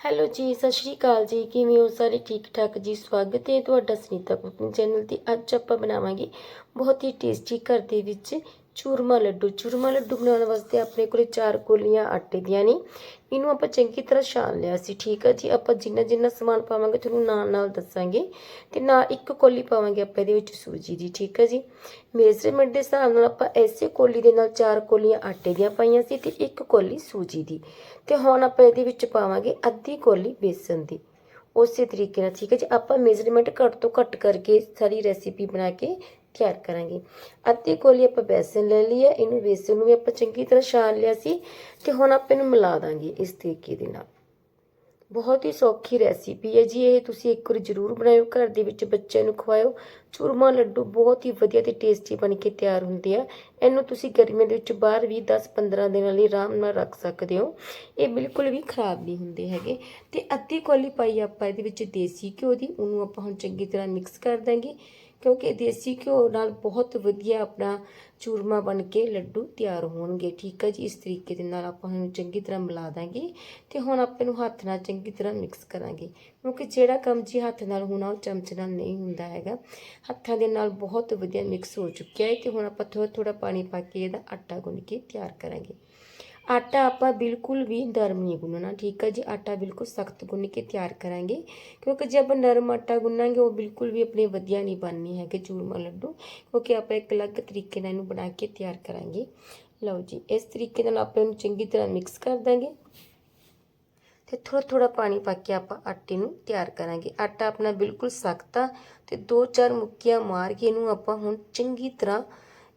Hello ਜੀ, ਸਤਿ ਸ਼੍ਰੀ ਅਕਾਲ ਜੀ। ਕਿਵੇਂ ਹੋ ਸਾਰੇ? ਠੀਕ ਠਾਕ ਜੀ, ਸਵਾਗਤ ਹੈ ਤੁਹਾਡਾ ਸੁਨੀਤਾ ਕੁਕਿੰਗ ਚੈਨਲ ਤੇ। ਅੱਜ ਆਪਾਂ ਬਣਾਵਾਂਗੇ ਬਹੁਤ ਹੀ ਟੇਸਟੀ ਘਰ ਦੇ ਵਿੱਚ ਚੂਰਮਾ ਲੱਡੂ। ਚੂਰਮਾ ਲੱਡੂ ਬਣਾਉਣ ਵਾਸਤੇ ਆਪਣੇ ਕੋਲੇ ਚਾਰ ਕੋਲੀਆਂ, ਆਟੇ ਦੀਆਂ ਨੇ। ਇਹਨੂੰ ਆਪਾਂ ਚੰਗੀ ਤਰ੍ਹਾਂ ਛਾਣ ਲਿਆ ਸੀ, ਠੀਕ ਹੈ ਜੀ? ਆਪਾਂ ਜਿੰਨਾ ਜਿੰਨਾ ਸਮਾਨ ਪਾਵਾਂਗੇ, ਤੁਹਾਨੂੰ ਨਾਲ ਨਾਲ ਦੱਸਾਂਗੇ। ਤੇ ਨਾਲ ਇੱਕ ਕੋਲੀ ਪਾਵਾਂਗੇ ਆਪਾਂ ਇਹਦੇ ਵਿੱਚ ਸੂਜੀ ਦੀ, ਠੀਕ ਹੈ ਜੀ? ਮੇਜ਼ਰਮੈਂਟ ਦੇ ਹਿਸਾਬ ਨਾਲ ਆਪਾਂ ਐਸੇ ਕੋਲੀ ਦੇ ਨਾਲ ਚਾਰ ਕੋਲੀਆਂ, ਆਟੇ ਦੀਆਂ ਪਾਈਆਂ ਸੀ ਤੇ ਇੱਕ ਕੋਲੀ ਸੂਜੀ ਦੀ। ਤੇ ਹੁਣ ਆਪਾਂ ਇਹਦੇ ਵਿੱਚ ਪਾਵਾਂਗੇ ਅੱਧੀ ਕੋਲੀ ਬੇਸਨ ਦੀ। ਉਸੇ ਤਰੀਕੇ ਨਾਲ, ਠੀਕ ਹੈ ਜੀ? ਆਪਾਂ ਮੇਜ਼ਰਮੈਂਟ ਘੱਟ ਤੋਂ ਘੱਟ ਕਰਕੇ ਸਾਰੀ ਰੈਸਿਪੀ ਬਣਾ ਕੇ ਤਿਆਰ ਕਰਾਂਗੇ। ਅੱਧੀ ਕੋਲੀ ਆਪਾਂ ਬੇਸਨ ਲੈ ਲਈ ਹੈ ਇਹਨੂੰ ਬੇਸਨ ਨੂੰ ਵੀ ਆਪਾਂ ਚੰਗੀ ਤਰ੍ਹਾਂ ਛਾਣ ਲਿਆ ਸੀ ਤੇ ਹੁਣ ਆਪਾਂ ਇਹਨੂੰ ਮਿਲਾ ਦਾਂਗੇ ਇਸ ਤਰੀਕੇ ਦੇ ਨਾਲ। ਬਹੁਤ ਹੀ ਸੌਖੀ ਰੈਸਿਪੀ ਹੈ ਜੀ ਇਹ, ਤੁਸੀਂ ਇੱਕ ਵਾਰ ਜ਼ਰੂਰ ਬਣਾਇਓ, ਘਰ ਦੇ ਵਿੱਚ ਬੱਚਿਆਂ ਨੂੰ ਖਵਾਇਓ। ਚੂਰਮਾ ਲੱਡੂ ਬਹੁਤ ਹੀ ਵਧੀਆ ਤੇ ਟੇਸਟੀ ਬਣ ਕੇ ਤਿਆਰ ਹੁੰਦੇ ਆ। ਇਹਨੂੰ ਤੁਸੀਂ ਗਰਮੀਆਂ ਦੇ ਵਿੱਚ ਬਾਹਰ ਵੀ 10-15 ਦਿਨਾਂ ਲਈ ਆਰਾਮ ਨਾਲ ਰੱਖ ਸਕਦੇ ਹੋ। ਇਹ ਬਿਲਕੁਲ ਵੀ ਖਰਾਬ ਨਹੀਂ ਹੁੰਦੇ ਹੈਗੇ। ਤੇ ਅੱਧੀ ਕੋਲੀ ਪਾਈ ਆਪਾਂ ਇਹਦੇ ਵਿੱਚ ਦੇਸੀ ਘਿਓ ਦੀ, ਉਹਨੂੰ ਆਪਾਂ ਹੁਣ ਚੰਗੀ ਤਰ੍ਹਾਂ ਮਿਕਸ ਕਰ ਦਾਂਗੇ। ਕਿਉਂਕਿ ਦੇਸੀ ਘਿਓ ਨਾਲ ਬਹੁਤ ਵਧੀਆ ਆਪਣਾ ਚੂਰਮਾ ਬਣ ਕੇ ਲੱਡੂ ਤਿਆਰ ਹੋਣਗੇ। ਠੀਕ ਹੈ ਜੀ, ਇਸ ਤਰੀਕੇ ਦੇ ਨਾਲ ਆਪਾਂ ਇਹਨੂੰ ਚੰਗੀ ਤਰ੍ਹਾਂ ਮਿਲਾ ਦਾਂਗੇ ਤੇ ਹੁਣ ਆਪਾਂ ਇਹਨੂੰ ਹੱਥ ਨਾਲ ਚੰਗੀ ਤਰ੍ਹਾਂ ਮਿਕਸ ਕਰਾਂਗੇ। ਕਿਉਂਕਿ ਜਿਹੜਾ ਕੰਮ ਜੀ ਹੱਥ ਨਾਲ ਹੋਣਾ, ਉਹ ਚਮਚ ਨਾਲ ਨਹੀਂ ਹੁੰਦਾ ਹੈਗਾ। ਹੱਥਾਂ ਦੇ ਨਾਲ ਬਹੁਤ ਵਧੀਆ ਮਿਕਸ ਹੋ ਚੁੱਕਿਆ ਹੈ ਤੇ ਹੁਣ ਆਪਾਂ ਥੋੜਾ ਥੋੜਾ ਪਾਣੀ ਪਾ ਕੇ ਇਹਦਾ ਆਟਾ ਗੁੰਨ ਕੇ ਤਿਆਰ ਕਰਾਂਗੇ ਆਟਾ ਆਪਾਂ ਬਿਲਕੁਲ ਵੀ ਨਰਮ ਨਹੀਂ ਗੁੰਨਣਾ ਠੀਕ ਹੈ ਜੀ ਆਟਾ ਬਿਲਕੁਲ ਸਖਤ ਗੁੰਨ ਕੇ ਤਿਆਰ ਕਰਾਂਗੇ ਕਿਉਂਕਿ ਜੇ ਆਪਾਂ ਨਰਮ ਆਟਾ ਗੁੰਨਾਂਗੇ ਉਹ ਬਿਲਕੁਲ ਵੀ ਆਪਣੇ ਵਧੀਆ ਨਹੀਂ ਬਣਨੀ ਹੈਗੇ ਚੂਰਮਾ ਲੱਡੂ ਕਿਉਂਕਿ ਆਪਾਂ ਇੱਕ ਅਲੱਗ ਤਰੀਕੇ ਨਾਲ ਇਹਨੂੰ ਬਣਾ ਕੇ ਤਿਆਰ ਕਰਾਂਗੇ ਲਓ ਜੀ ਇਸ ਤਰੀਕੇ ਨਾਲ ਆਪਾਂ ਇਹਨੂੰ ਚੰਗੀ ਤਰ੍ਹਾਂ ਮਿਕਸ ਕਰ ਦਾਂਗੇ ਤੇ ਥੋੜਾ ਥੋੜਾ ਪਾਣੀ ਪਾ ਕੇ ਆਪਾਂ ਆਟੇ ਨੂੰ ਤਿਆਰ ਕਰਾਂਗੇ ਆਟਾ ਆਪਣਾ ਬਿਲਕੁਲ ਸਖਤ ਆ ਤੇ ਦੋ ਚਾਰ ਮੁੱਕੀਆਂ ਮਾਰ ਕੇ ਇਹਨੂੰ ਆਪਾਂ ਹੁਣ ਚੰਗੀ ਤਰ੍ਹਾਂ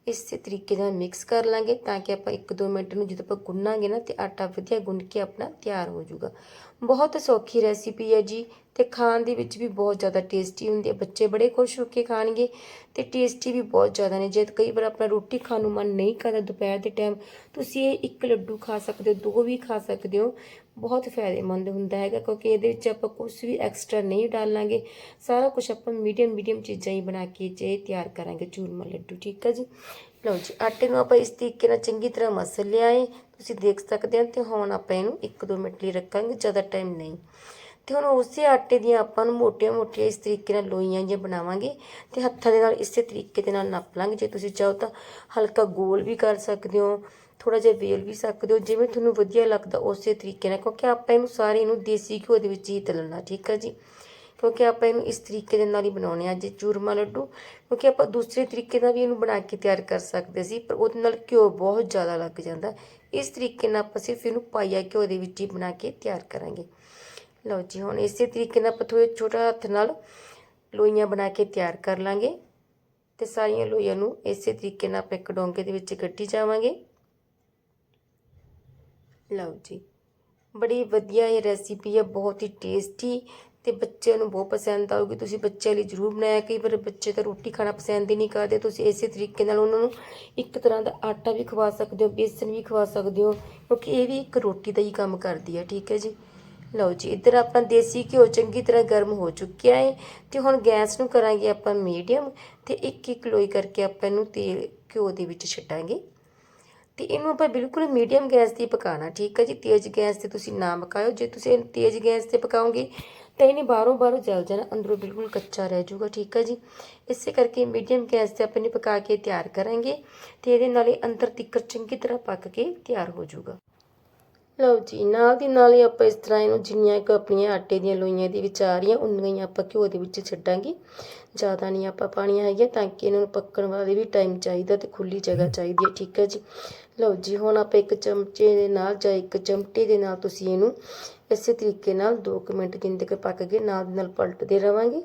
ਇਸੇ ਤਰੀਕੇ ਨਾਲ ਮਿਕਸ ਕਰ ਲਾਂਗੇ ਤਾਂ ਕਿ ਆਪਾਂ 1-2 ਮਿੰਟ ਨੂੰ ਜਦੋਂ ਆਪਾਂ ਗੁੰਨਾਂਗੇ ਨਾ ਤੇ ਆਟਾ ਵਧੀਆ ਗੁੰਨ ਕੇ ਆਪਣਾ ਤਿਆਰ ਹੋ ਜਾਊਗਾ। ਬਹੁਤ ਸੌਖੀ ਰੈਸਿਪੀ ਹੈ ਜੀ ਤੇ ਖਾਣ ਦੇ ਵਿੱਚ ਵੀ ਬਹੁਤ ਜ਼ਿਆਦਾ ਟੇਸਟੀ ਹੁੰਦੀ ਹੈ। ਬੱਚੇ ਬੜੇ ਖੁਸ਼ ਹੋ ਕੇ ਖਾਣਗੇ ਤੇ ਟੇਸਟੀ ਵੀ ਬਹੁਤ ਜ਼ਿਆਦਾ ਨੇ। ਜੇ ਕਈ ਵਾਰ ਆਪਣਾ ਰੋਟੀ ਖਾਣ ਨੂੰ ਮਨ ਨਹੀਂ ਕਰਦਾ ਦੁਪਹਿਰ ਦੇ ਟਾਈਮ ਤੁਸੀਂ ਇਹ ਇੱਕ ਲੱਡੂ ਖਾ ਸਕਦੇ ਹੋ, ਦੋ ਵੀ ਖਾ ਸਕਦੇ ਹੋ। ਬਹੁਤ ਫਾਇਦੇਮੰਦ ਹੁੰਦਾ ਹੈਗਾ, ਕਿਉਂਕਿ ਇਹਦੇ ਵਿੱਚ ਆਪਾਂ ਕੁਝ ਵੀ ਐਕਸਟਰਾ ਨਹੀਂ ਡਾਲਾਂਗੇ। ਸਾਰਾ ਕੁਝ ਆਪਾਂ ਮੀਡੀਅਮ ਮੀਡੀਅਮ ਚੀਜ਼ਾਂ ਹੀ ਬਣਾ ਕੇ ਜੇ ਤਿਆਰ ਕਰਾਂਗੇ ਚੂਰਮਾ ਲੱਡੂ, ਠੀਕ ਹੈ ਜੀ? ਲਓ ਜੀ, ਆਟੇ ਨੂੰ ਆਪਾਂ ਇਸ ਤਰੀਕੇ ਨਾਲ ਚੰਗੀ ਤਰ੍ਹਾਂ ਮਸਲ ਲਿਆ ਏ ਤੁਸੀਂ ਦੇਖ ਸਕਦੇ ਹੋ ਤੇ ਹੁਣ ਆਪਾਂ ਇਹਨੂੰ 1-2 ਮਿੰਟ ਲਈ ਰੱਖਾਂਗੇ, ਜ਼ਿਆਦਾ ਟਾਈਮ ਨਹੀਂ। ਤੇ ਹੁਣ ਉਸੇ ਆਟੇ ਦੀਆਂ ਆਪਾਂ ਨੂੰ ਮੋਟੀਆਂ-ਮੋਟੀਆਂ ਇਸ ਤਰੀਕੇ ਨਾਲ ਲੋਈਆਂ ਜਿਹੀਆਂ ਬਣਾਵਾਂਗੇ ਤੇ ਹੱਥਾਂ ਦੇ ਨਾਲ ਇਸੇ ਤਰੀਕੇ ਦੇ ਨਾਲ ਨੱਪ ਲਾਂਗੇ। ਜੇ ਤੁਸੀਂ ਚਾਹੋ ਤਾਂ ਹਲਕਾ ਗੋਲ ਵੀ ਕਰ ਸਕਦੇ ਹੋ। ਥੋੜਾ ਜਿਹਾ ਵੇਲ ਵੀ ਸਕਦੇ ਹੋ, ਜਿਵੇਂ ਤੁਹਾਨੂੰ ਵਧੀਆ ਲੱਗਦਾ ਉਸੇ ਤਰੀਕੇ ਨਾਲ, ਕਿਉਂਕਿ ਆਪਾਂ ਇਹਨੂੰ ਸਾਰੇ ਨੂੰ ਦੇਸੀ ਘਿਓ ਦੇ ਵਿੱਚ ਹੀ ਤਲਣਾ, ਠੀਕ ਹੈ ਜੀ? ਕਿਉਂਕਿ ਆਪਾਂ ਇਹਨੂੰ ਇਸ ਤਰੀਕੇ ਦੇ ਨਾਲ ਹੀ ਬਣਾਉਣੇ ਆ, ਜੇ ਚੂਰਮਾ ਲੱਡੂ, ਕਿਉਂਕਿ ਆਪਾਂ ਦੂਸਰੇ ਤਰੀਕੇ ਨਾਲ ਵੀ ਇਹਨੂੰ ਬਣਾ ਕੇ ਤਿਆਰ ਕਰ ਸਕਦੇ ਸੀ, ਪਰ ਉਹਦੇ ਨਾਲ ਘਿਓ ਬਹੁਤ ਜ਼ਿਆਦਾ ਲੱਗ ਜਾਂਦਾ। ਇਸ ਤਰੀਕੇ ਨਾਲ ਆਪਾਂ ਸਿਰਫ ਇਹਨੂੰ ਪਾਈਆ ਘਿਓ ਦੇ ਵਿੱਚ ਹੀ ਬਣਾ ਕੇ ਤਿਆਰ ਕਰਾਂਗੇ। ਲਓ ਜੀ, ਹੁਣ ਇਸੇ ਤਰੀਕੇ ਨਾਲ ਆਪਾਂ ਥੋੜੇ ਛੋਟਾ ਹੱਥ ਨਾਲ ਲੋਈਆਂ ਬਣਾ ਕੇ ਤਿਆਰ ਕਰ ਲਾਂਗੇ ਤੇ ਸਾਰੀਆਂ ਲੋਈਆਂ ਨੂੰ ਇਸੇ ਤਰੀਕੇ ਨਾਲ ਆਪਾਂ ਇੱਕ ਡੋਂਗੇ ਦੇ ਵਿੱਚ ਕੱਢੀ ਜਾਵਾਂਗੇ। ਲਓ ਜੀ। ਬੜੀ ਵਧੀਆ ਇਹ ਰੈਸਿਪੀ ਹੈ, ਬਹੁਤ ਹੀ ਟੇਸਟੀ ਤੇ ਬੱਚਿਆਂ ਨੂੰ ਬਹੁਤ ਪਸੰਦ ਆਊਗੀ। ਤੁਸੀਂ ਬੱਚਿਆਂ ਲਈ ਜ਼ਰੂਰ ਬਣਾਇਆ, ਕਈ ਵਾਰ ਬੱਚੇ ਤਾਂ ਰੋਟੀ ਖਾਣਾ ਪਸੰਦ ਹੀ ਨਹੀਂ ਕਰਦੇ। ਤੁਸੀਂ ਇਸੇ ਤਰੀਕੇ ਨਾਲ ਉਹਨਾਂ ਨੂੰ ਇੱਕ ਤਰ੍ਹਾਂ ਦਾ ਆਟਾ ਵੀ ਖਵਾ ਸਕਦੇ ਹੋ, ਬੇਸਨ ਵੀ ਖਵਾ ਸਕਦੇ ਹੋ, ਕਿਉਂਕਿ ਇਹ ਵੀ ਇੱਕ ਰੋਟੀ ਦਾ ਹੀ ਕੰਮ ਕਰਦੀ ਹੈ, ਠੀਕ ਹੈ ਜੀ। ਲਓ ਜੀ, ਇੱਧਰ ਆਪਣਾ ਦੇਸੀ ਘਿਓ ਚੰਗੀ ਤਰ੍ਹਾਂ ਗਰਮ ਹੋ ਚੁੱਕਿਆ ਹੈ ਤੇ ਹੁਣ ਗੈਸ ਨੂੰ ਕਰਾਂਗੇ ਆਪਾਂ ਮੀਡੀਅਮ ਤੇ ਇੱਕ ਇੱਕ ਲੋਈ ਕਰਕੇ ਆਪਾਂ ਇਹਨੂੰ ਤੇਲ ਘਿਓ ਦੇ ਵਿੱਚ ਛੱਡਾਂਗੇ ਤੇ ਇਹਨੂੰ ਆਪਾਂ ਬਿਲਕੁਲ ਮੀਡੀਅਮ ਗੈਸ ਤੇ ਪਕਾਉਣਾ, ਠੀਕ ਹੈ ਜੀ? ਤੇਜ਼ ਗੈਸ ਤੇ ਤੁਸੀਂ ਨਾ ਪਕਾਇਓ। ਜੇ ਤੁਸੀਂ ਇਹਨੂੰ ਤੇਜ਼ ਗੈਸ ਤੇ ਪਕਾਓਗੇ, ਤਾਂ ਇਹਨੇ ਬਾਹਰੋਂ ਬਾਹਰੋਂ ਜਲ ਜਾਣਾ, ਅੰਦਰੋਂ ਬਿਲਕੁਲ ਕੱਚਾ ਰਹਿ ਜਾਊਗਾ, ਠੀਕ ਹੈ ਜੀ? ਇਸੇ ਕਰਕੇ ਮੀਡੀਅਮ ਗੈਸ ਤੇ ਆਪਾਂ ਇਹਨੂੰ ਪਕਾ ਕੇ ਤਿਆਰ ਕਰਾਂਗੇ ਤੇ ਇਹਦੇ ਨਾਲ ਇਹ ਅੰਦਰ ਤਿੱਕਰ ਚੰਗੀ ਤਰ੍ਹਾਂ ਪੱਕ ਕੇ ਤਿਆਰ ਹੋ ਜਾਊਗਾ। ਲਓ ਜੀ, ਨਾਲ ਦੀ ਨਾਲ ਹੀ ਆਪਾਂ ਇਸ ਤਰ੍ਹਾਂ ਇਹਨੂੰ ਜਿੰਨੀਆਂ ਕੁ ਆਪਣੀਆਂ ਆਟੇ ਦੀਆਂ ਲੋਈਆਂ ਦੇ ਵਿੱਚ ਆ ਰਹੀਆਂ ਉਨੀਆਂ ਹੀ ਆਪਾਂ ਘਿਓ ਦੇ ਵਿੱਚ ਛੱਡਾਂਗੇ। ਜ਼ਿਆਦਾ ਨਹੀਂ ਆਪਾਂ ਪਾਣੀਆਂ ਹੈਗੀਆਂ, ਤਾਂ ਕਿ ਇਹਨਾਂ ਨੂੰ ਪੱਕਣ ਵਾਲੇ ਵੀ ਟਾਈਮ ਚਾਹੀਦਾ ਤੇ ਖੁੱਲੀ ਜਗ੍ਹਾ ਚਾਹੀਦੀ ਹੈ ਠੀਕ ਹੈ ਜੀ? ਲਓ ਜੀ, ਹੁਣ ਆਪਾਂ ਇੱਕ ਚਮਚੇ ਦੇ ਨਾਲ ਜਾਂ ਇੱਕ ਚਮਟੇ ਦੇ ਨਾਲ ਤੁਸੀਂ ਇਹਨੂੰ ਇਸੇ ਤਰੀਕੇ ਨਾਲ 2 ਮਿੰਟ ਜਿੰਨ ਤੱਕ ਪੱਕ ਗਏ, ਨਾਲ ਦੀ ਨਾਲ ਪਲਟਦੇ ਰਵਾਂਗੇ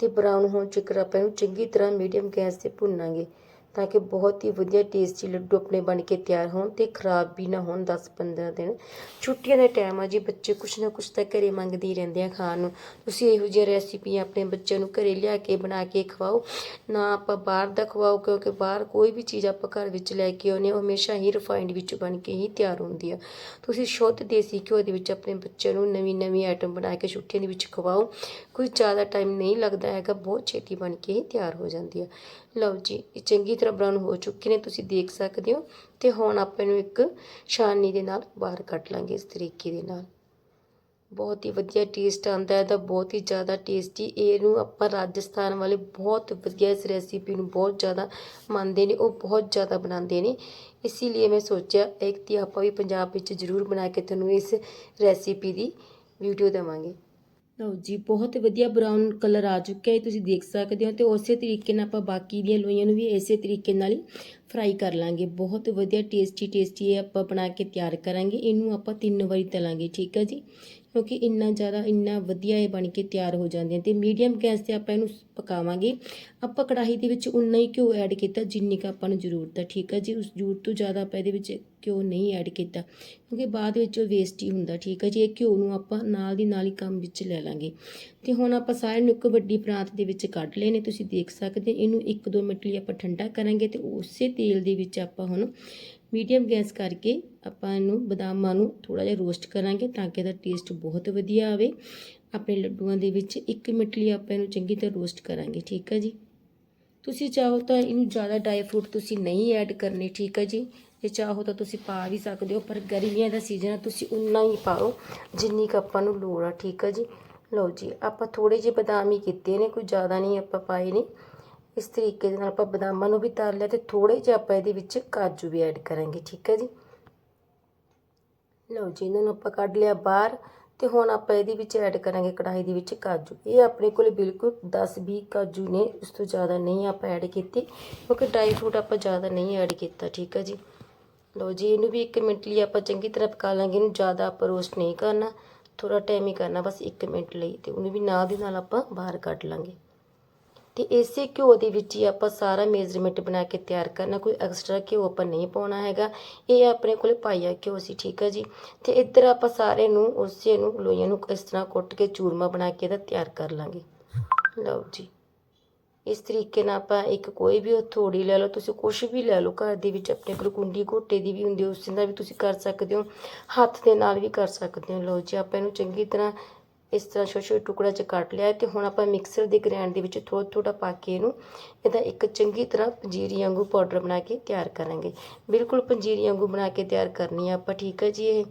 ਤੇ ਬਰਾਊਨ ਹੋਣ ਚਿਕਰ ਆਪਾਂ ਇਹਨੂੰ ਚੰਗੀ ਤਰ੍ਹਾਂ ਮੀਡੀਅਮ ਗੈਸ ਤੇ ਭੁੰਨਾਂਗੇ। ਤਾਂ ਕਿ ਬਹੁਤ ਹੀ ਵਧੀਆ ਟੇਸਟੀ ਲੱਡੂ ਆਪਣੇ ਬਣ ਕੇ ਤਿਆਰ ਹੋਣ ਤੇ ਖਰਾਬ ਵੀ ਨਾ ਹੋਣ 10-15 ਦਿਨ। ਛੁੱਟੀਆਂ ਦਾ ਟਾਈਮ ਆ ਜੀ, ਬੱਚੇ ਕੁਛ ਨਾ ਕੁਛ ਤਾਂ ਘਰੇ ਮੰਗਦੇ ਹੀ ਰਹਿੰਦੇ ਆ ਖਾਣ ਨੂੰ। ਤੁਸੀਂ ਇਹੋ ਜਿਹੀ ਰੈਸਿਪੀ ਆਪਣੇ ਬੱਚਿਆਂ ਨੂੰ ਘਰੇ ਲਿਆ ਕੇ ਬਣਾ ਕੇ ਖਵਾਓ। ਨਾ ਆਪਾਂ ਬਾਹਰ ਦਾ ਖਵਾਓ, ਕਿਉਂਕਿ ਬਾਹਰ ਕੋਈ ਵੀ ਚੀਜ਼ ਆਪਾਂ ਘਰ ਵਿੱਚ ਲੈ ਕੇ ਆਉਂਦੇ ਹਾਂ ਹਮੇਸ਼ਾ ਹੀ ਰਿਫਾਈਨਡ ਵਿੱਚ ਬਣ ਕੇ ਹੀ ਤਿਆਰ ਹੁੰਦੀ ਆ। ਤੁਸੀਂ ਸ਼ੁੱਧ ਦੇਸੀ ਘਿਓ ਦੇ ਵਿੱਚ ਆਪਣੇ ਬੱਚਿਆਂ ਨੂੰ ਨਵੀਂ ਨਵੀਂ ਆਈਟਮ ਬਣਾ ਕੇ ਛੁੱਟੀਆਂ ਦੇ ਵਿੱਚ ਖਵਾਓ। ਕੋਈ ਜ਼ਿਆਦਾ ਟਾਈਮ ਨਹੀਂ ਲੱਗਦਾ ਹੈਗਾ, ਬਹੁਤ ਛੇਤੀ ਬਣ ਕੇ ਹੀ ਤਿਆਰ ਹੋ ਜਾਂਦੀ ਆ। ਲਓ ਜੀ, ਇਹ ਚੰਗੀ ਤਰ੍ਹਾਂ ਬਰਾਊਨ ਹੋ ਚੁੱਕੇ ਨੇ, ਤੁਸੀਂ ਦੇਖ ਸਕਦੇ ਹੋ ਤੇ ਹੁਣ ਆਪਾਂ ਇਹਨੂੰ ਇੱਕ ਛਾਨਣੀ ਦੇ ਨਾਲ ਬਾਹਰ ਕੱਢ ਲਾਂਗੇ ਇਸ ਤਰੀਕੇ ਦੇ ਨਾਲ। ਬਹੁਤ ਹੀ ਵਧੀਆ ਟੇਸਟ ਆਉਂਦਾ ਹੈ, ਇਹਦਾ ਬਹੁਤ ਹੀ ਜ਼ਿਆਦਾ ਟੇਸਟੀ ਇਹਨੂੰ ਆਪਾਂ ਰਾਜਸਥਾਨ ਵਾਲੇ ਬਹੁਤ ਵਧੀਆ ਇਸ ਰੈਸੀਪੀ ਨੂੰ ਬਹੁਤ ਜ਼ਿਆਦਾ ਮੰਨਦੇ ਨੇ, ਉਹ ਬਹੁਤ ਜ਼ਿਆਦਾ ਬਣਾਉਂਦੇ ਨੇ। ਇਸੇ ਲਈ ਮੈਂ ਸੋਚਿਆ, ਇੱਕ ਤੀ ਆਪਾਂ ਵੀ ਪੰਜਾਬ ਵਿੱਚ ਜ਼ਰੂਰ ਬਣਾ ਕੇ ਤੁਹਾਨੂੰ ਇਸ ਰੈਸੀਪੀ ਦੀ ਵੀਡੀਓ ਦੇਵਾਂਗੇ। ਲਓ ਜੀ, ਬਹੁਤ ਵਧੀਆ ਬਰਾਊਨ ਕਲਰ ਆ ਚੁੱਕਿਆ ਹੈ ਤੁਸੀਂ ਦੇਖ ਸਕਦੇ ਹੋ ਤੇ ਉਸੇ ਤਰੀਕੇ ਨਾਲ ਆਪਾਂ ਬਾਕੀ ਦੀਆਂ ਲੋਈਆਂ ਨੂੰ ਵੀ ਇਸੇ ਤਰੀਕੇ ਨਾਲ ਹੀ ਫਰਾਈ ਕਰ ਲਾਂਗੇ। ਬਹੁਤ ਵਧੀਆ ਟੇਸਟੀ ਟੇਸਟੀ ਇਹ ਆਪਾਂ ਬਣਾ ਕੇ ਤਿਆਰ ਕਰਾਂਗੇ। ਇਹਨੂੰ ਆਪਾਂ ਤਿੰਨ ਵਾਰੀ ਤਲਾਂਗੇ, ਠੀਕ ਹੈ ਜੀ? ਕਿਉਂਕਿ ਇੰਨਾ ਜ਼ਿਆਦਾ, ਇੰਨਾ ਵਧੀਆ ਇਹ ਬਣ ਕੇ ਤਿਆਰ ਹੋ ਜਾਂਦੇ ਨੇ ਤੇ ਮੀਡੀਅਮ ਗੈਸ ਤੇ ਆਪਾਂ ਇਹਨੂੰ ਪਕਾਵਾਂਗੇ। ਆਪਾਂ ਕੜਾਹੀ ਦੇ ਵਿੱਚ ਉਨਾ ਹੀ ਘਿਓ ਐਡ ਕੀਤਾ, ਜਿੰਨੀ ਕੁ ਆਪਾਂ ਨੂੰ ਜ਼ਰੂਰਤ ਹੈ ਠੀਕ ਹੈ ਜੀ? ਉਸ ਜ਼ਰੂਰਤ ਤੋਂ ਜ਼ਿਆਦਾ ਆਪਾਂ ਇਹਦੇ ਵਿੱਚ ਘਿਓ ਨਹੀਂ ਐਡ ਕੀਤਾ। ਕਿਉਂਕਿ ਬਾਅਦ ਵਿੱਚ ਉਹ ਵੇਸਟ ਹੀ ਹੁੰਦਾ, ਠੀਕ ਹੈ ਜੀ? ਇਹ ਘਿਓ ਨੂੰ ਆਪਾਂ ਨਾਲ ਦੀ ਨਾਲ ਹੀ ਕੰਮ ਵਿੱਚ ਲੈ ਲਾਂਗੇ। ਤੇ ਹੁਣ ਆਪਾਂ ਸਾਰੇ ਨੂੰ ਇੱਕ ਵੱਡੀ ਪਰਾਤ ਦੇ ਵਿੱਚ ਕੱਢ ਲਏ ਨੇ। ਤੁਸੀਂ ਦੇਖ ਸਕਦੇ ਇਹਨੂੰ 1-2 ਮਿੰਟ ਲਈ ਆਪਾਂ ਠੰਡਾ ਕਰਾਂਗੇ ਤੇ ਉਸੇ ਤੇਲ ਦੇ ਵਿੱਚ ਆਪਾਂ ਹੁਣ ਮੀਡੀਅਮ ਗੈਸ ਕਰਕੇ ਆਪਾਂ ਇਹਨੂੰ ਬਦਾਮਾਂ ਨੂੰ ਥੋੜਾ ਜਿਹਾ ਰੋਸਟ ਕਰਾਂਗੇ ਤਾਂ ਕਿ ਇਹਦਾ ਟੇਸਟ ਬਹੁਤ ਵਧੀਆ ਆਵੇ। ਆਪਣੇ ਲੱਡੂਆਂ ਦੇ ਵਿੱਚ 1 ਮਿੰਟ ਲਈ ਆਪਾਂ ਇਹਨੂੰ ਚੰਗੀ ਤਰ੍ਹਾਂ ਰੋਸਟ ਕਰਾਂਗੇ, ਠੀਕ ਹੈ ਜੀ? ਤੁਸੀਂ ਚਾਹੋ ਤਾਂ ਇਹਨੂੰ ਜ਼ਿਆਦਾ ਡਰਾਈ ਫਰੂਟ ਤੁਸੀਂ ਨਹੀਂ ਐਡ ਕਰਨੇ, ਠੀਕ ਹੈ ਜੀ? ਜੇ ਚਾਹੋ ਤਾਂ ਤੁਸੀਂ ਪਾ ਵੀ ਸਕਦੇ ਹੋ, ਪਰ ਗਰਮੀਆਂ ਦਾ ਸੀਜ਼ਨ ਹੈ ਤੁਸੀਂ ਉਨਾ ਹੀ ਪਾਓ ਜਿੰਨੀ ਕੁ ਆਪਾਂ ਨੂੰ ਲੋੜ ਆ, ਠੀਕ ਹੈ ਜੀ? ਲਓ ਜੀ, ਆਪਾਂ ਥੋੜੇ ਜਿਹੇ ਬਦਾਮ ਹੀ ਕੀਤੇ ਨੇ, ਕੋਈ ਜ਼ਿਆਦਾ ਨਹੀਂ ਆਪਾਂ ਪਾਏ ਨੇ। ਇਸ ਤਰੀਕੇ ਦੇ ਨਾਲ ਆਪਾਂ ਬਦਾਮਾਂ ਨੂੰ ਵੀ ਤਲ ਲਿਆ ਤੇ ਥੋੜੇ ਜਿਹਾ ਆਪਾਂ ਇਹਦੇ ਵਿੱਚ ਕਾਜੂ ਵੀ ਐਡ ਕਰਾਂਗੇ, ਠੀਕ ਹੈ ਜੀ? ਲਓ ਜੀ, ਇਹਨਾਂ ਨੂੰ ਆਪਾਂ ਕੱਢ ਲਿਆ ਬਾਹਰ ਤੇ ਹੁਣ ਆਪਾਂ ਇਹਦੇ ਵਿੱਚ ਐਡ ਕਰਾਂਗੇ ਕੜਾਹੀ ਦੇ ਵਿੱਚ ਕਾਜੂ। ਇਹ ਆਪਣੇ ਕੋਲ ਬਿਲਕੁਲ 10-20 ਕਾਜੂ ਨੇ ਉਸ ਤੋਂ ਜ਼ਿਆਦਾ ਨਹੀਂ ਆਪਾਂ ਐਡ ਕੀਤੀ ਕਿਉਂਕਿ ਡਰਾਈ ਫਰੂਟ ਆਪਾਂ ਜ਼ਿਆਦਾ ਨਹੀਂ ਐਡ ਕੀਤਾ, ਠੀਕ ਹੈ ਜੀ? ਲਓ ਜੀ, ਇਹਨੂੰ ਵੀ 1 ਮਿੰਟ ਲਈ ਆਪਾਂ ਚੰਗੀ ਤਰ੍ਹਾਂ ਪਕਾ ਲਾਂਗੇ, ਇਹਨੂੰ ਜ਼ਿਆਦਾ ਆਪਾਂ ਰੋਸਟ ਨਹੀਂ ਕਰਨਾ ਥੋੜਾ ਟਾਈਮ ਹੀ ਕਰਨਾ, ਬਸ 1 ਮਿੰਟ ਲਈ ਤੇ ਉਹਨੂੰ ਵੀ ਨਾਲ ਦੀ ਨਾਲ ਆਪਾਂ ਬਾਹਰ ਕੱਢ ਲਾਂਗੇ। ਤੇ ਇਸੇ ਘਿਓ ਦੇ ਵਿੱਚ ਹੀ ਆਪਾਂ ਸਾਰਾ ਮੇਜ਼ਰਮੈਂਟ ਬਣਾ ਕੇ ਤਿਆਰ ਕਰਨਾ, ਕੋਈ ਐਕਸਟਰਾ ਘਿਓ ਆਪਾਂ ਨਹੀਂ ਪਾਉਣਾ ਹੈਗਾ। ਇਹ ਆਪਣੇ ਕੋਲ ਪਾਈਆ ਘਿਓ ਸੀ, ਠੀਕ ਹੈ ਜੀ? ਤੇ ਇੱਧਰ ਆਪਾਂ ਸਾਰੇ ਨੂੰ, ਉਸੇ ਨੂੰ, ਲੋਈਆਂ ਨੂੰ ਇਸ ਤਰ੍ਹਾਂ ਕੁੱਟ ਕੇ ਚੂਰਮਾ ਬਣਾ ਕੇ ਇਹਦਾ ਤਿਆਰ ਕਰ ਲਾਂਗੇ। ਲਓ ਜੀ। ਇਸ ਤਰੀਕੇ ਨਾਲ ਆਪਾਂ ਇੱਕ ਕੋਈ ਵੀ ਹਥੌੜੀ ਲੈ ਲਓ, ਤੁਸੀਂ ਕੁਛ ਵੀ ਲੈ ਲਓ, ਘਰ ਦੇ ਵਿੱਚ ਆਪਣੇ ਕੋਲ ਕੁੰਡੀ ਘੋਟੇ ਦੀ ਵੀ ਹੁੰਦੀ ਉਸ ਦਾ ਵੀ ਤੁਸੀਂ ਕਰ ਸਕਦੇ ਹੋ, ਹੱਥ ਦੇ ਨਾਲ ਵੀ ਕਰ ਸਕਦੇ ਹੋ। ਲਓ ਜੀ, ਆਪਾਂ ਇਹਨੂੰ ਚੰਗੀ ਤਰ੍ਹਾਂ ਇਸ ਤਰ੍ਹਾਂ ਛੋਟੇ ਛੋਟੇ ਟੁਕੜਾ 'ਚ ਕੱਟ ਲਿਆ ਤੇ ਹੁਣ ਆਪਾਂ ਮਿਕਸਰ ਦੇ ਗ੍ਰਾਈਂਡ ਦੇ ਵਿੱਚ ਥੋੜਾ ਥੋੜਾ ਪਾ ਕੇ ਇਹਨੂੰ ਇਹਦਾ ਇੱਕ ਚੰਗੀ ਤਰ੍ਹਾਂ ਪੰਜੀਰੀ ਵਾਂਗੂ ਪਾਊਡਰ ਬਣਾ ਕੇ ਤਿਆਰ ਕਰਾਂਗੇ। ਬਿਲਕੁਲ ਪੰਜੀਰੀ ਵਾਂਗੂ ਬਣਾ ਕੇ ਤਿਆਰ ਕਰਨੀ ਆ ਆਪਾਂ, ਠੀਕ ਹੈ ਜੀ ਇਹ?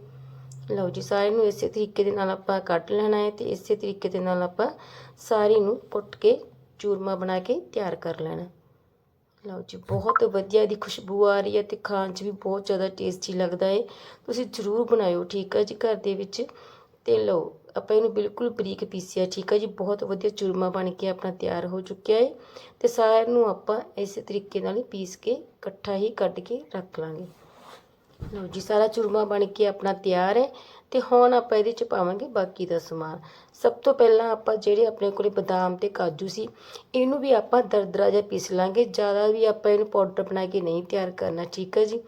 ਲਓ ਜੀ ਸਾਰੇ ਨੂੰ ਇਸੇ ਤਰੀਕੇ ਦੇ ਨਾਲ ਆਪਾਂ ਕੱਟ ਲੈਣਾ ਹੈ ਤੇ ਇਸੇ ਤਰੀਕੇ ਦੇ ਨਾਲ ਆਪਾਂ ਸਾਰੀ ਨੂੰ ਪੁੱਟ ਕੇ ਚੂਰਮਾ ਬਣਾ ਕੇ ਤਿਆਰ ਕਰ ਲੈਣਾ। ਲਓ ਜੀ, ਬਹੁਤ ਵਧੀਆ ਦੀ ਖੁਸ਼ਬੂ ਆ ਰਹੀ ਹੈ ਤੇ ਖਾਣ 'ਚ ਵੀ ਬਹੁਤ ਜ਼ਿਆਦਾ ਟੇਸਟੀ ਲੱਗਦਾ ਹੈ। ਤੁਸੀਂ ਜ਼ਰੂਰ ਬਣਾਇਓ, ਠੀਕ ਹੈ ਜੀ, ਘਰ ਦੇ ਵਿੱਚ। ਤੇ ਲਓ ਆਪਾਂ ਇਹਨੂੰ ਬਿਲਕੁਲ ਬਰੀਕ ਪੀਸਿਆ ਠੀਕ ਹੈ ਜੀ, ਬਹੁਤ ਵਧੀਆ ਚੂਰਮਾ ਬਣ ਕੇ ਆਪਣਾ ਤਿਆਰ ਹੋ ਚੁੱਕਿਆ ਹੈ ਤੇ ਸਾਰਿਆਂ ਨੂੰ ਆਪਾਂ ਇਸੇ ਤਰੀਕੇ ਨਾਲ ਹੀ ਪੀਸ ਕੇ ਇਕੱਠਾ ਹੀ ਕੱਢ ਕੇ ਰੱਖ ਲਾਂਗੇ। ਲਓ ਜੀ, ਸਾਰਾ ਚੂਰਮਾ ਬਣ ਕੇ ਆਪਣਾ ਤਿਆਰ ਹੈ ਤੇ ਹੁਣ ਆਪਾਂ ਇਹਦੇ ਚ ਪਾਵਾਂਗੇ ਬਾਕੀ ਦਾ ਸਮਾਨ। ਸਭ ਤੋਂ ਪਹਿਲਾਂ ਆਪਾਂ ਜਿਹੜੇ ਆਪਣੇ ਕੋਲੇ ਬਦਾਮ ਤੇ ਕਾਜੂ ਸੀ, ਇਹਨੂੰ ਵੀ ਆਪਾਂ ਦਰਦਰਾ ਜਿਹਾ ਪੀਸ ਲਾਂਗੇ। ਜ਼ਿਆਦਾ ਵੀ ਆਪਾਂ ਇਹਨੂੰ ਪਾਊਡਰ ਬਣਾ ਕੇ ਨਹੀਂ ਤਿਆਰ ਕਰਨਾ, ਠੀਕ ਹੈ ਜੀ?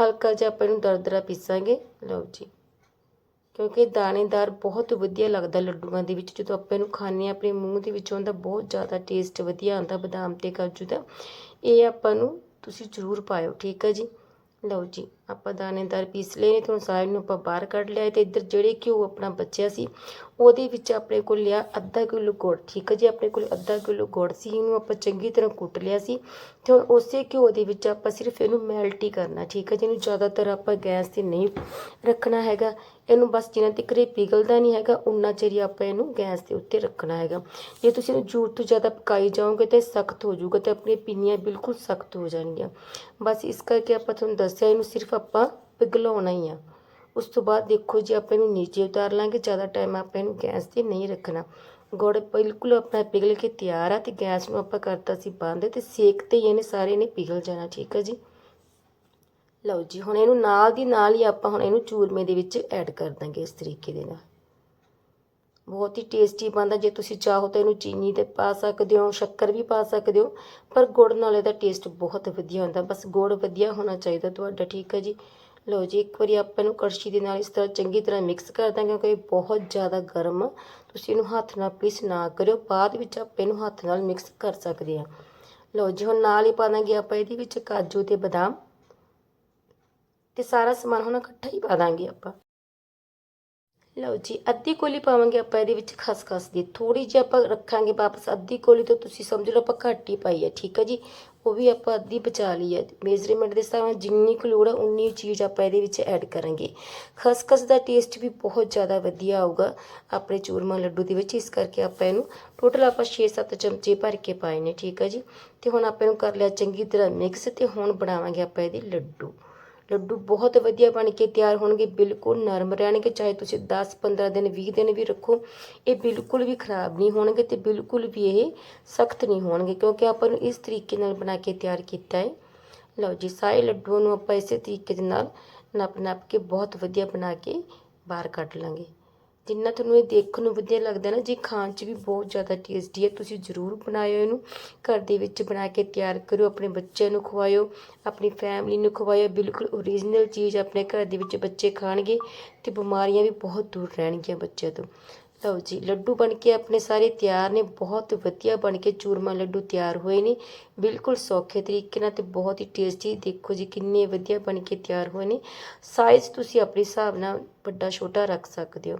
ਹਲਕਾ ਜਿਹਾ ਆਪਾਂ ਇਹਨੂੰ ਦਰਦਰਾ ਪੀਸਾਂਗੇ। ਲਓ ਜੀ। ਕਿਉਂਕਿ ਦਾਣੇਦਾਰ ਬਹੁਤ ਵਧੀਆ ਲੱਗਦਾ ਲੱਡੂਆਂ ਦੇ ਵਿੱਚ। ਜਦੋਂ ਆਪਾਂ ਇਹਨੂੰ ਖਾਂਦੇ ਹਾਂ, ਆਪਣੇ ਮੂੰਹ ਦੇ ਵਿੱਚ ਆਉਂਦਾ ਬਹੁਤ ਜ਼ਿਆਦਾ ਟੇਸਟ ਵਧੀਆ ਆਉਂਦਾ ਬਦਾਮ ਤੇ ਕਾਜੂ ਦਾ। ਇਹ ਆਪਾਂ ਨੂੰ ਤੁਸੀਂ ਜ਼ਰੂਰ ਪਾਇਓ, ਠੀਕ ਹੈ ਜੀ? ਲਓ ਜੀ, ਆਪਾਂ ਦਾਣੇਦਾਰ ਪੀਸ ਲਏ ਨੇ ਤੇ ਹੁਣ ਸਾਰੇ ਨੂੰ ਆਪਾਂ ਬਾਹਰ ਕੱਢ ਲਿਆ ਤੇ ਇੱਧਰ ਜਿਹੜੇ ਘਿਓ ਆਪਣਾ ਬਚਿਆ ਸੀ, ਉਹਦੇ ਵਿੱਚ ਆਪਣੇ ਕੋਲ ਲਿਆ ਅੱਧਾ ਕਿਲੋ ਗੁੜ, ਠੀਕ ਹੈ ਜੀ? ਆਪਣੇ ਕੋਲ ਅੱਧਾ ਕਿਲੋ ਗੁੜ ਸੀ, ਇਹਨੂੰ ਆਪਾਂ ਚੰਗੀ ਤਰ੍ਹਾਂ ਕੁੱਟ ਲਿਆ ਸੀ ਤੇ ਹੁਣ ਉਸੇ ਘਿਓ ਦੇ ਵਿੱਚ ਆਪਾਂ ਸਿਰਫ ਇਹਨੂੰ ਮੈਲਟ ਹੀ ਕਰਨਾ, ਠੀਕ ਹੈ ਜੀ? ਇਹਨੂੰ ਜ਼ਿਆਦਾਤਰ ਆਪਾਂ ਗੈਸ ਤੇ ਨਹੀਂ ਰੱਖਣਾ ਹੈਗਾ। ਇਹਨੂੰ ਬਸ ਜਿੰਨਾ ਤੱਕ ਇਹ ਪਿਘਲਦਾ ਨਹੀਂ ਹੈਗਾ ਉਨਾ ਚਿਰ ਹੀ ਆਪਾਂ ਇਹਨੂੰ ਗੈਸ ਦੇ ਉੱਤੇ ਰੱਖਣਾ ਹੈਗਾ। ਜੇ ਤੁਸੀਂ ਇਹਨੂੰ ਜ਼ਰੂਰਤ ਤੋਂ ਜ਼ਿਆਦਾ ਪਕਾਈ ਜਾਓਗੇ ਤਾਂ ਸਖਤ ਹੋ ਜਾਊਗਾ ਤੇ ਆਪਣੀਆਂ ਪਿੰਨੀਆਂ ਬਿਲਕੁਲ ਸਖਤ ਹੋ ਜਾਣਗੀਆਂ। ਬਸ ਇਸ ਕਰਕੇ ਆਪਾਂ ਤੁਹਾਨੂੰ ਦੱਸਿਆ, ਇਹਨੂੰ ਸਿਰਫ ਆਪਾਂ ਪਿਘਲਾਉਣਾ ਹੀ ਆ। ਉਸ ਤੋਂ ਬਾਅਦ ਦੇਖੋ ਜੀ, ਆਪਾਂ ਇਹਨੂੰ ਨੀਚੇ ਉਤਾਰ ਲਾਂਗੇ, ਜ਼ਿਆਦਾ ਟਾਈਮ ਆਪਾਂ ਇਹਨੂੰ ਗੈਸ ਤੇ ਨਹੀਂ ਰੱਖਣਾ। ਗੁੜ ਬਿਲਕੁਲ ਆਪਣਾ ਪਿਘਲ ਕੇ ਤਿਆਰ ਆ ਤੇ ਗੈਸ ਨੂੰ ਆਪਾਂ ਕਰਤਾ ਸੀ ਬੰਦ ਤੇ ਸੇਕ ਤੇ ਹੀ ਇਹਨੇ ਸਾਰੇ ਨੇ ਪਿਘਲ ਜਾਣਾ, ਠੀਕ ਹੈ ਜੀ? ਲਓ ਜੀ, ਹੁਣ ਇਹਨੂੰ ਨਾਲ ਦੀ ਨਾਲ ਹੀ ਆਪਾਂ ਹੁਣ ਇਹਨੂੰ ਚੂਰਮੇ ਦੇ ਵਿੱਚ ਐਡ ਕਰ ਦਾਂਗੇ ਇਸ ਤਰੀਕੇ ਦੇ ਨਾਲ। ਬਹੁਤ ਹੀ ਟੇਸਟੀ ਬਣਦਾ, ਜੇ ਤੁਸੀਂ ਚਾਹੋ ਤਾਂ ਇਹਨੂੰ ਚੀਨੀ ਤੇ ਪਾ ਸਕਦੇ ਹੋ, ਸ਼ੱਕਰ ਵੀ ਪਾ ਸਕਦੇ ਹੋ, ਪਰ ਗੁੜ ਨਾਲ ਇਹਦਾ ਟੇਸਟ ਬਹੁਤ ਵਧੀਆ ਹੁੰਦਾ। ਬਸ ਗੁੜ ਵਧੀਆ ਹੋਣਾ ਚਾਹੀਦਾ ਤੁਹਾਡਾ, ਠੀਕ ਹੈ ਜੀ? ਲਓ ਜੀ, ਇੱਕ ਵਾਰੀ ਆਪਾਂ ਇਹਨੂੰ ਕੜਛੀ ਦੇ ਨਾਲ ਇਸ ਤਰ੍ਹਾਂ ਚੰਗੀ ਤਰ੍ਹਾਂ ਮਿਕਸ ਕਰ ਦਾਂਗੇ, ਕਿਉਂਕਿ ਬਹੁਤ ਜ਼ਿਆਦਾ ਗਰਮ ਤੁਸੀਂ ਇਹਨੂੰ ਹੱਥ ਨਾਲ ਪਲੀਸ ਨਾ ਕਰਿਓ, ਬਾਅਦ ਵਿੱਚ ਆਪਾਂ ਇਹਨੂੰ ਹੱਥ ਨਾਲ ਮਿਕਸ ਕਰ ਸਕਦੇ ਹਾਂ। ਲਓ ਜੀ, ਹੁਣ ਨਾਲ ਹੀ ਪਾ ਦਾਂਗੇ ਆਪਾਂ ਇਹਦੇ ਵਿੱਚ ਕਾਜੂ ਤੇ ਬਦਾਮ। ਤੇ ਸਾਰਾ ਸਮਾਨ ਹੁਣ ਇਕੱਠਾ ਹੀ ਪਾ ਦਾਂਗੇ ਆਪਾਂ। ਲਓ ਜੀ, ਅੱਧੀ ਕੋਲੀ ਪਾਵਾਂਗੇ ਆਪਾਂ ਇਹਦੇ ਵਿੱਚ ਖਸਖਸ ਦੀ। ਥੋੜੀ ਜਿਹੀ ਆਪਾਂ ਰੱਖਾਂਗੇ ਵਾਪਸ। ਅੱਧੀ ਕੋਲੀ ਤੋਂ ਤੁਸੀਂ ਸਮਝ ਲਓ ਆਪਾਂ ਘੱਟ ਹੀ ਪਾਈ ਹੈ ਠੀਕ ਹੈ ਜੀ? ਉਹ ਵੀ ਆਪਾਂ ਅੱਧੀ ਬਚਾ ਲਈ ਹੈ ਮੇਜ਼ਰਮੈਂਟ ਦੇ ਹਿਸਾਬ ਨਾਲ ਜਿੰਨੀ ਕੁ ਲੋੜ ਹੈ ਉਨੀ ਚੀਜ਼ ਆਪਾਂ ਇਹਦੇ ਵਿੱਚ ਐਡ ਕਰਾਂਗੇ। ਖਸਖਸ ਦਾ ਟੇਸਟ ਵੀ ਬਹੁਤ ਜ਼ਿਆਦਾ ਵਧੀਆ ਆਊਗਾ ਆਪਣੇ ਚੂਰਮਾ ਲੱਡੂ ਦੇ ਵਿੱਚ। ਇਸ ਕਰਕੇ ਆਪਾਂ ਇਹਨੂੰ ਟੋਟਲ ਆਪਾਂ 6-7 ਚਮਚੇ ਭਰ ਕੇ ਪਾਏ ਨੇ, ਠੀਕ ਹੈ ਜੀ? ਤੇ ਹੁਣ ਆਪਾਂ ਇਹਨੂੰ ਕਰ ਲਿਆ ਚੰਗੀ ਤਰ੍ਹਾਂ ਮਿਕਸ ਤੇ ਹੁਣ ਬਣਾਵਾਂਗੇ ਆਪਾਂ ਇਹਦੇ ਲੱਡੂ। ਲੱਡੂ ਬਹੁਤ ਵਧੀਆ ਬਣ ਕੇ ਤਿਆਰ ਹੋਣਗੇ, ਬਿਲਕੁਲ ਨਰਮ ਰਹਿਣਗੇ, ਚਾਹੇ ਤੁਸੀਂ 10 15 ਦਿਨ 20 ਦਿਨ ਵੀ ਰੱਖੋ, ਇਹ ਬਿਲਕੁਲ ਵੀ ਖਰਾਬ ਨਹੀਂ ਹੋਣਗੇ ਤੇ ਬਿਲਕੁਲ ਵੀ ਇਹ ਸਖਤ ਨਹੀਂ ਹੋਣਗੇ, ਕਿਉਂਕਿ ਆਪਾਂ ਨੂੰ ਇਸ ਤਰੀਕੇ ਨਾਲ ਬਣਾ ਕੇ ਤਿਆਰ ਕੀਤਾ ਹੈ। ਲਓ ਜੀ, ਸਾਰੇ ਲੱਡੂਆਂ ਨੂੰ ਆਪਾਂ ਇਸੇ ਤਰੀਕੇ ਦੇ ਨਾਲ ਨੱਪ ਨੱਪ ਕੇ ਬਹੁਤ ਵਧੀਆ ਬਣਾ ਕੇ ਬਾਹਰ ਕੱਢ ਲਾਂਗੇ। ਜਿੰਨਾ ਤੁਹਾਨੂੰ ਇਹ ਦੇਖਣ ਨੂੰ ਵਧੀਆ ਲੱਗਦਾ ਨਾ, ਜੀ ਖਾਣ 'ਚ ਵੀ ਬਹੁਤ ਜ਼ਿਆਦਾ ਟੇਸਟੀ ਹੈ, ਤੁਸੀਂ ਜ਼ਰੂਰ ਬਣਾਇਓ ਇਹਨੂੰ। ਘਰ ਦੇ ਵਿੱਚ ਬਣਾ ਕੇ ਤਿਆਰ ਕਰਿਓ ਆਪਣੇ ਬੱਚਿਆਂ ਨੂੰ ਖਵਾਇਓ, ਆਪਣੀ ਫੈਮਿਲੀ ਨੂੰ ਖਵਾਇਓ। ਬਿਲਕੁਲ ਓਰੀਜਨਲ ਚੀਜ਼ ਆਪਣੇ ਘਰ ਦੇ ਵਿੱਚ ਬੱਚੇ ਖਾਣਗੇ ਤੇ ਬਿਮਾਰੀਆਂ ਵੀ ਬਹੁਤ ਦੂਰ ਰਹਿਣਗੀਆਂ ਬੱਚਿਆਂ ਤੋਂ। ਲਓ ਜੀ, ਲੱਡੂ ਬਣ ਕੇ ਆਪਣੇ ਸਾਰੇ ਤਿਆਰ ਨੇ, ਬਹੁਤ ਵਧੀਆ ਬਣ ਕੇ ਚੂਰਮਾ ਲੱਡੂ ਤਿਆਰ ਹੋਏ ਨੇ। ਬਿਲਕੁਲ ਸੌਖੇ ਤਰੀਕੇ ਨਾਲ ਤੇ ਬਹੁਤ ਹੀ ਟੇਸਟੀ ਦੇਖੋ ਜੀ ਕਿੰਨੇ ਵਧੀਆ ਬਣ ਕੇ ਤਿਆਰ ਹੋਏ ਨੇ। ਸਾਈਜ਼ ਤੁਸੀਂ ਆਪਣੇ ਹਿਸਾਬ ਨਾਲ ਵੱਡਾ ਛੋਟਾ ਰੱਖ ਸਕਦੇ ਹੋ।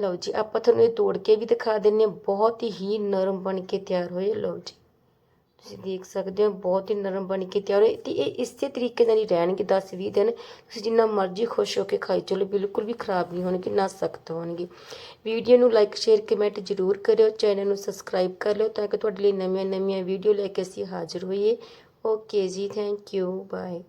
ਲਓ ਜੀ, ਆਪਾਂ ਤੁਹਾਨੂੰ ਇਹ ਤੋੜ ਕੇ ਵੀ ਦਿਖਾ ਦਿੰਨੇ ਹਾਂ। ਬਹੁਤ ਹੀ ਨਰਮ ਬਣ ਕੇ ਤਿਆਰ ਹੋਏ। ਲਓ ਜੀ, ਤੁਸੀਂ ਦੇਖ ਸਕਦੇ ਹੋ, ਬਹੁਤ ਹੀ ਨਰਮ ਬਣ ਕੇ ਤਿਆਰ ਹੋਏ। ਤੇ ਇਹ ਇਸੇ ਤਰੀਕੇ ਨਾਲ ਹੀ ਰਹਿਣਗੇ 10 20 ਦਿਨ। ਤੁਸੀਂ ਜਿੰਨਾ ਮਰਜ਼ੀ ਖੁਸ਼ ਹੋ ਕੇ ਖਾਈ ਚਲੋ, ਬਿਲਕੁਲ ਵੀ ਖਰਾਬ ਨਹੀਂ ਹੋਣਗੇ, ਨਾ ਸਖਤ ਹੋਣਗੇ। ਵੀਡੀਓ ਨੂੰ ਲਾਈਕ ਸ਼ੇਅਰ ਕਮੈਂਟ ਜ਼ਰੂਰ ਕਰਿਓ। ਚੈਨਲ ਨੂੰ ਸਬਸਕ੍ਰਾਈਬ ਕਰ ਲਿਓ ਤਾਂ ਕਿ ਤੁਹਾਡੇ ਲਈ ਨਵੀਆਂ ਨਵੀਆਂ ਵੀਡੀਓ ਲੈ ਕੇ ਅਸੀਂ ਹਾਜ਼ਰ ਹੋਈਏ। ਓਕੇ ਜੀ ਥੈਂਕ ਯੂ ਬਾਏ